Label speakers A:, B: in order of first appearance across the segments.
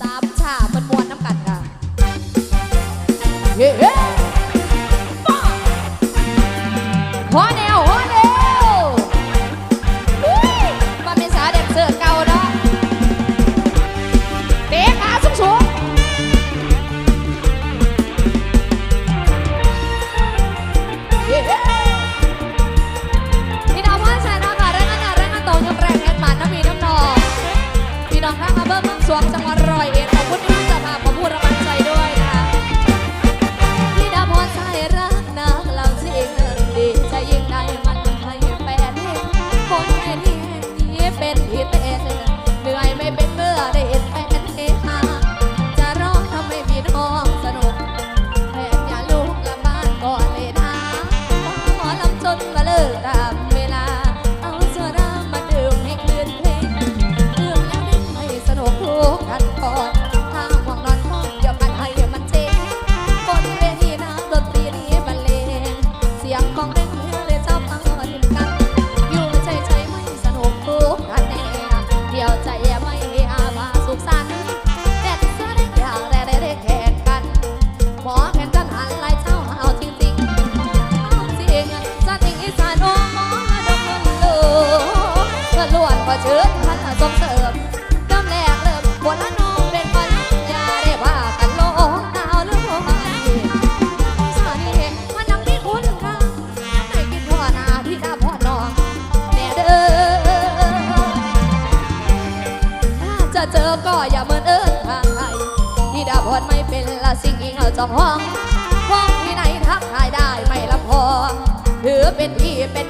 A: สามชาเป็นมวนน้ำกันค่ะเฮ้เฮ้ป้าขอเด เป็นพี่เป็น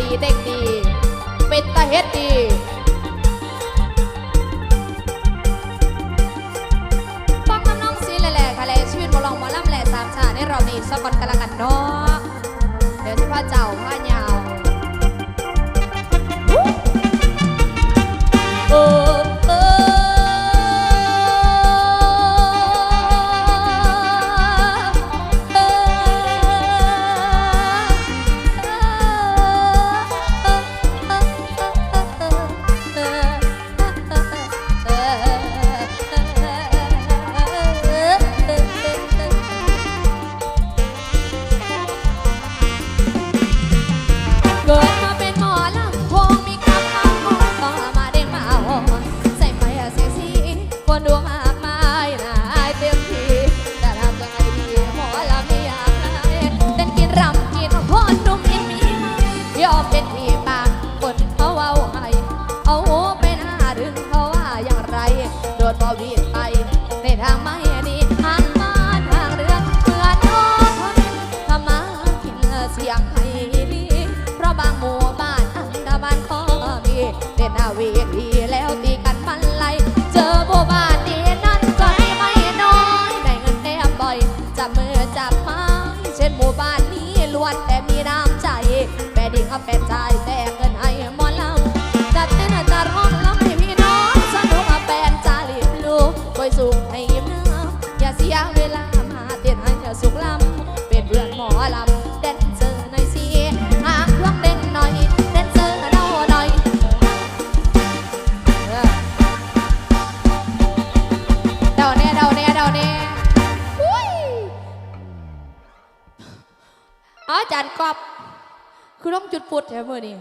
A: ดีเด็กดี เป็นตาเฮ็ดดีฟังทำน้องซีแหล่ๆค่ะแล่ชีวิตบอลองหมอลำแหล่สามชาติในเรานี่สะกอนกันละกันเนาะเดี๋ยวจะพาเจ้าพาญา สุขลำเป็นเพื่อนหมอลำแดนเซอร์หน่อยสิหางพวงเต้นหน่อยแดนเซอร์เราหน่อยเดาแน่เดาแน่เดาแน่อุ้ยอ๋อจานกอบคือต้องจุดปุดใช่ไหมนี่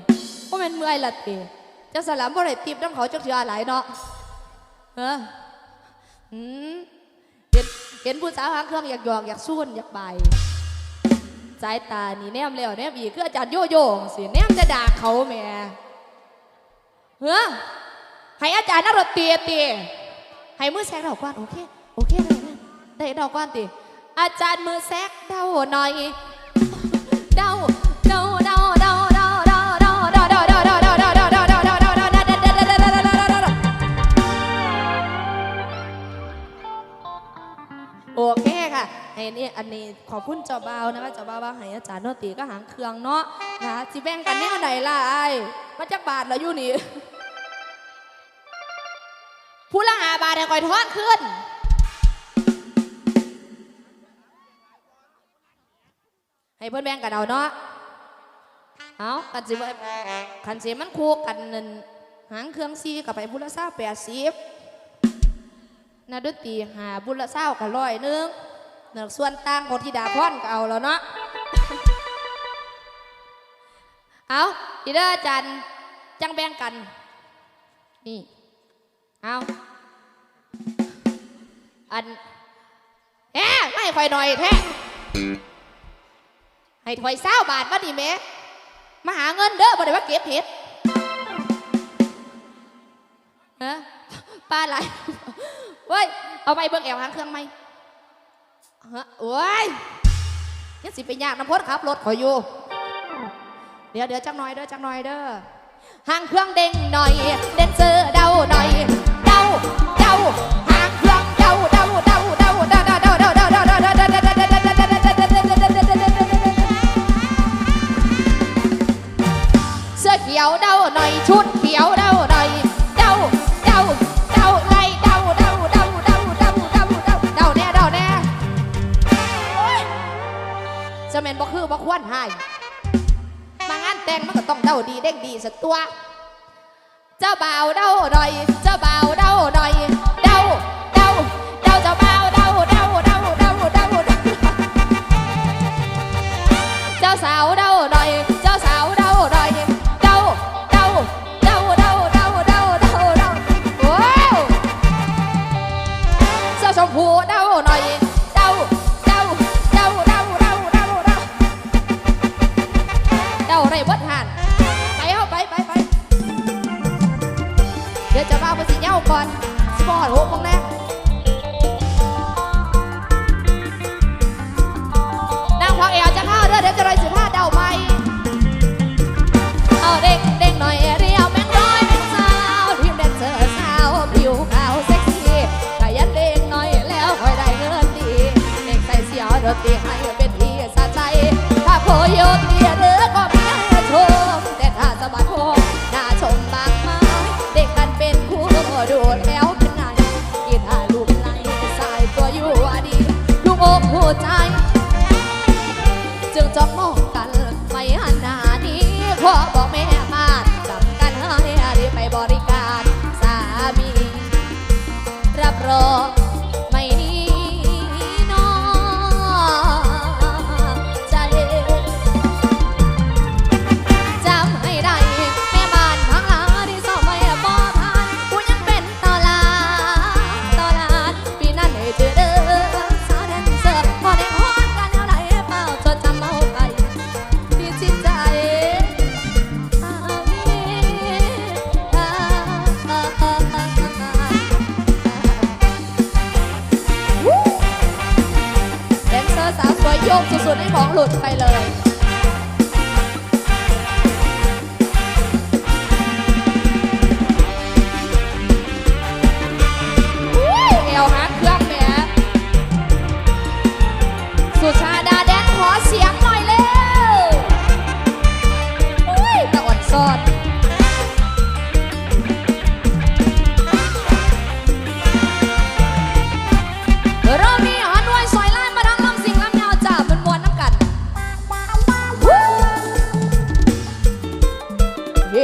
A: เพราะมันเมื่อยละตีจะสลับบ่ได้ตีบต้องเขาจักเทือหลายเนาะเอออืม เห็นผู้สาวหางเครื่องอยากหยองอยากซุ่นอยากไปสายตานี่แนมแล้วแนมอีกคืออาจารย์โยโย่สิแนมจะด่าเขาแม่เฮ้อให้อาจารย์นักดนตรีตีให้มือแซกดอกก้อนโอเคโอเคได้ได้ดอกก้อนตีอาจารย์มือแซกดาวหน่อย ไอ้นี่ยอันนี้ขอบคุณเจ้าบ่าวนะคะเจ้าบ่าวว่าให้อาจารย์โนตีก็หางเครื่องเนาะนะคะสิแบ่งกันแนวไหนล่ะไอ้มาจากบาทแล้วอยู่นี่ผู้ละหาบาทแต่ก่อยทอดขึ้นให้เพื่อนแบ่งกันเอาเนาะเอากันสิว่าคันเสียมันคู่กันนั่นหางเครื่องซีกับไปบุรษาแปดสิบนาดุตีหาบุรษากับร้อยนึง เนือส่วนต่างโพธิดาพรก็เอาแล้วเนาะเอาดีเด้อจันจังแบ่งกัน นี่ เอาอันแหมไม่ค่อยหน่อยแท้ให้ถอยเศร้าบาทมาดิเม่มาหาเงินเด้อบ่ได้ว่าเก็บเห็ดฮะป้าไรเว้ย เอาไปเบิ่งแอวหางเครื่องไหม ฮะโอ้ยยังสิไปยากน้ำพดครับรถขออยู่ เดี๋ยวเดี๋ยวจังหน่อยเด้อจังหน่อยเด้อห่างเครื่องเด้งหน่อย เดนเซอร์เดาหน่อย เดาเดา จะเมนบ่คือบ่ควรให้มางานแต่งมันก็ต้องเดาดีเด้งดีสักตัว เจ้าบ่าวเดาหน่อย เจ้าบ่าวเดาหน่อย ดี๋ยวจะมาเป็นสีเงาก่อนสปอร์ตโหกมงแน่นางพอเอลจะข้าเด้อเดี๋ยวจะรอยสิบห้าเดาไหมเอาเด้งเด้งหน่อยเรียวแมงร้อยแมงสาวทีมแดนเซอร์สาวผิวขาวเซ็กซี่ขยันเด้งหน่อยแล้วคอยได้เงินดีเด็กใส่เสียวดนตรีให้เป็นที่สะใจถ้าโพโยก cocok mau กสุดๆให้ของหลุดไปเลย ขอ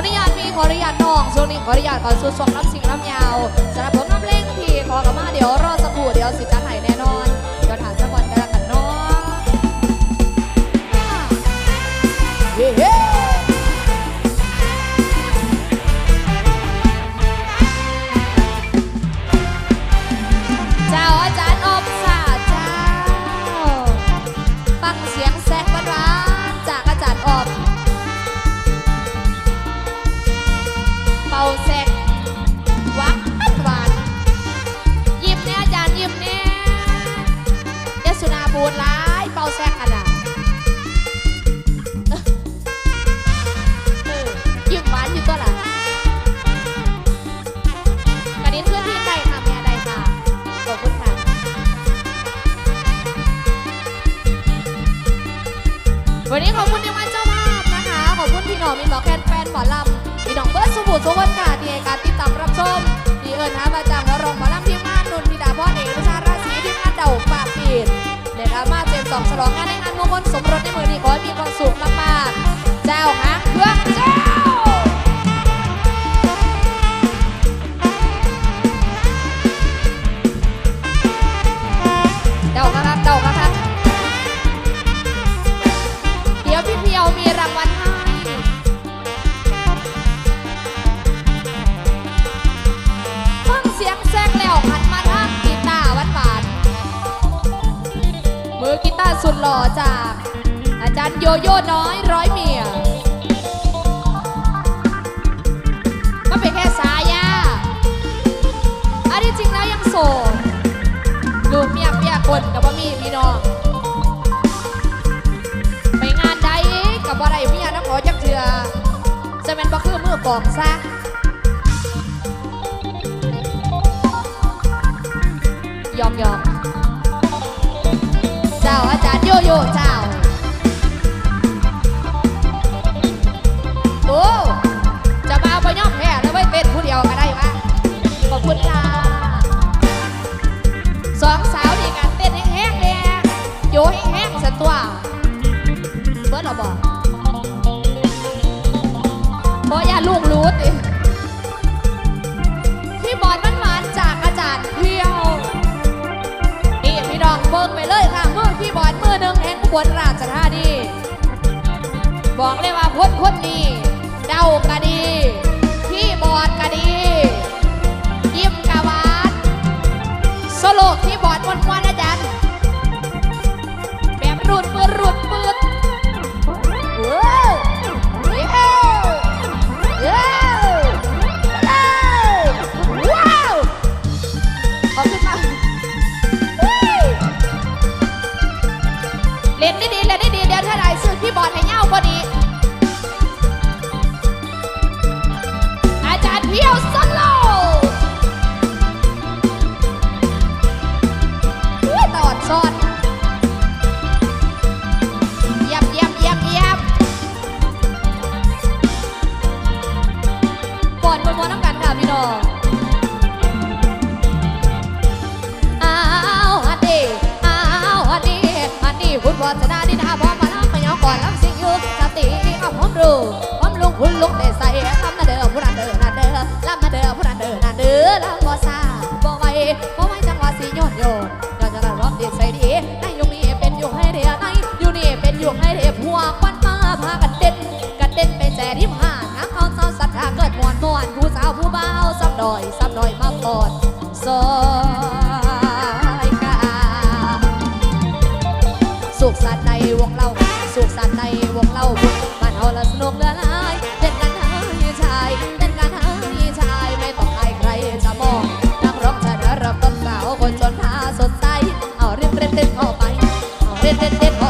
A: อนุญาตมีขออนุญาตน้องช่วงนี้ขออนุญาตขอสุดสองน้ำสิงน้ำยาวสำหรับผมน้ำเล่งทีขอกลับมาเดี๋ยวรอสักครู่เดี๋ยวสิจันไห Paulo Zé สู่ทุกคนค่ะที่ให้การติดตามรับชมที่เอิญหาประจำและรองหมอลำที่มานนุนที่ดาพ่อเอกประชาราศีที่มาเดาปากปีดและดราม่าเจมสองฉลองงานในงานมงคลสมรสในมือดีขอให้มีความสุขมากๆ ที่จริงแล้วยังโสดลูกเมียเปียคนกับว่ามีพี่น้องไปงานใดกับว่าไรเมียน้ำขอจักเถื่อจะเป็นบ่คือมือกองซะยอมยอมเจ้าอาจารย์โยโย่เจ้า บลราชธานีบอกเลยว่าพ้นคนนี้เดากระเด บอดให้เงาพอดี คุณลุงเด้ใส่ลำนาเด้อผู้นั้เด้อนั่เด้อลำนาเด้อผู้นั้เด้อนั่เด้อลำบ่ซาบ่ไว้บ่ไว้จังว่าสิโยนโยน dip, dip, dip.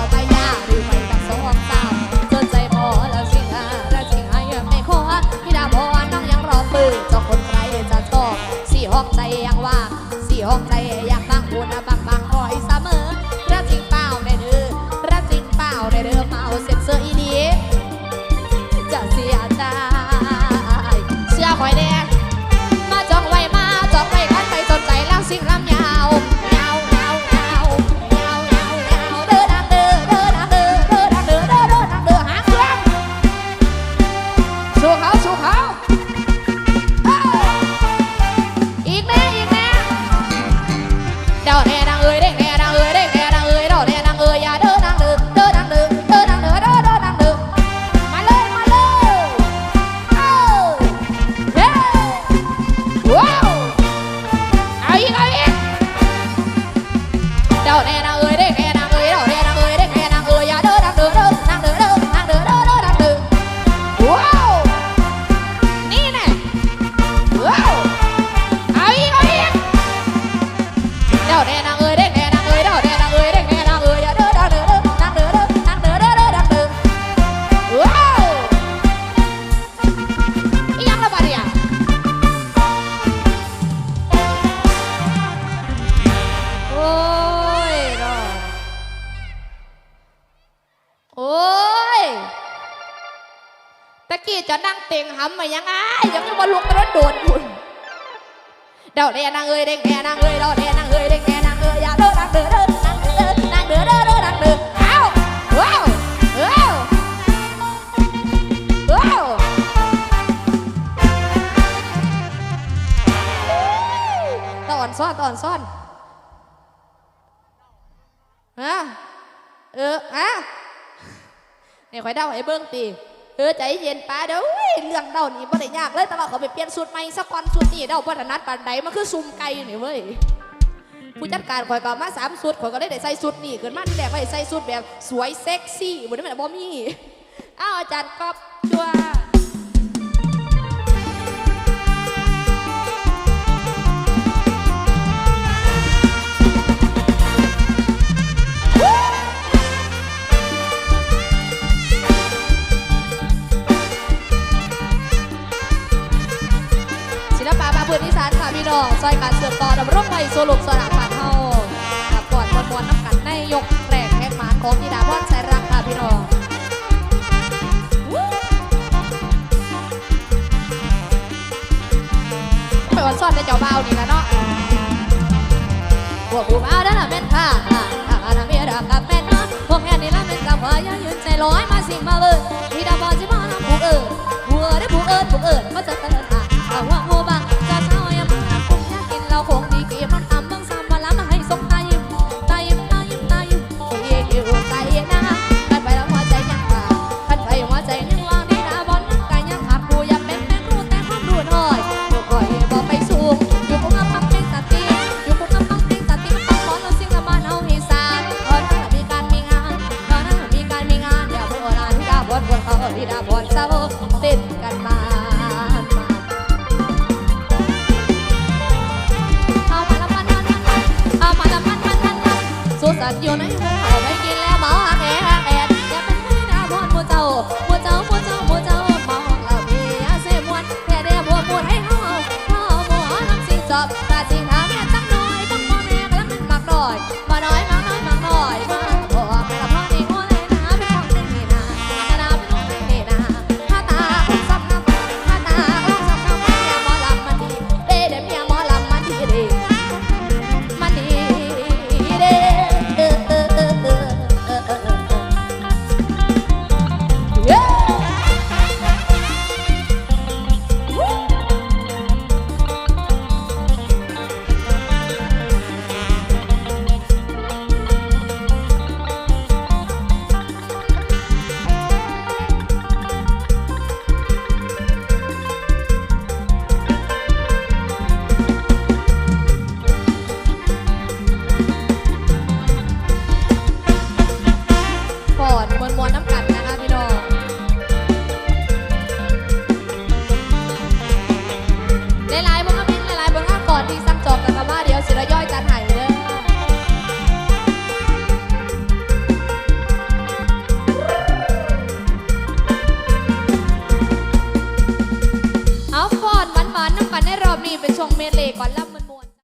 A: เต็งหำมายังไงยังไม่มาลุกไปรถโดนคุณเดาเดนางเอ้ยเด้งแดนางเอ้ยเดาเดนางเอ้ยเด้งแดนางเอ้ยอย่าเด้อนางเด้อเด้อนางเด้อนางเด้อเด้อเด้อนางเด้อเอ้าว้าวว้าวว้าวตอนซ่อนตอนซ่อนฮะเอออะนี่ข่อยเดาให้เบิ่งตี เออใจเย็นป้าเด้ออุ้ยเรื่องเดานี่บ่ได้ยากเลยแต่ว่าเขาไปเปลี่ยนสูตรใหม่สักวันสูตรนี้เดาบ่ถนัดปานใดมันคือซุ่มไก่นี่เว้ยผู้จัดการข่อยก็เอามาสามสุดข่อยก็ได้ได้ใส่สุดนี่เกินมาที่แรกว่าได้ใส่สุดแบบสวยเซ็กซี่บ่ได้แบบบ่มีอ้าวอาจารย์ก๊อฟจัว นที่สานค่ะพี่น้องซอยการเสืบต่อดำรงไว้โซลุกสลักผ่านเฮากับก่อนมวลมวลน้ำกันในยกแรกแห่งหมานของธิดาพรใส่รักค่ะพี่น้องไปวันซ่อนในเจ้าบ่าวนี่ละเนาะพวกผู้บ่าวนั่นน่ะเป็นผ้าอ่าอาน่ะมีรักกับเป็นนะพวกแค่นี้ละเป็นกับว่าอย่ายืนใจลอยมาสิมาเลยธิดาพรสิมาน้ำผูกเอิญหัวได้ผูกเอิญผูกเอิญมาจะเตือน อบตาสิงหาแม่ตั้งน้อยต้องพ่อแม่กำลังมันมากดอย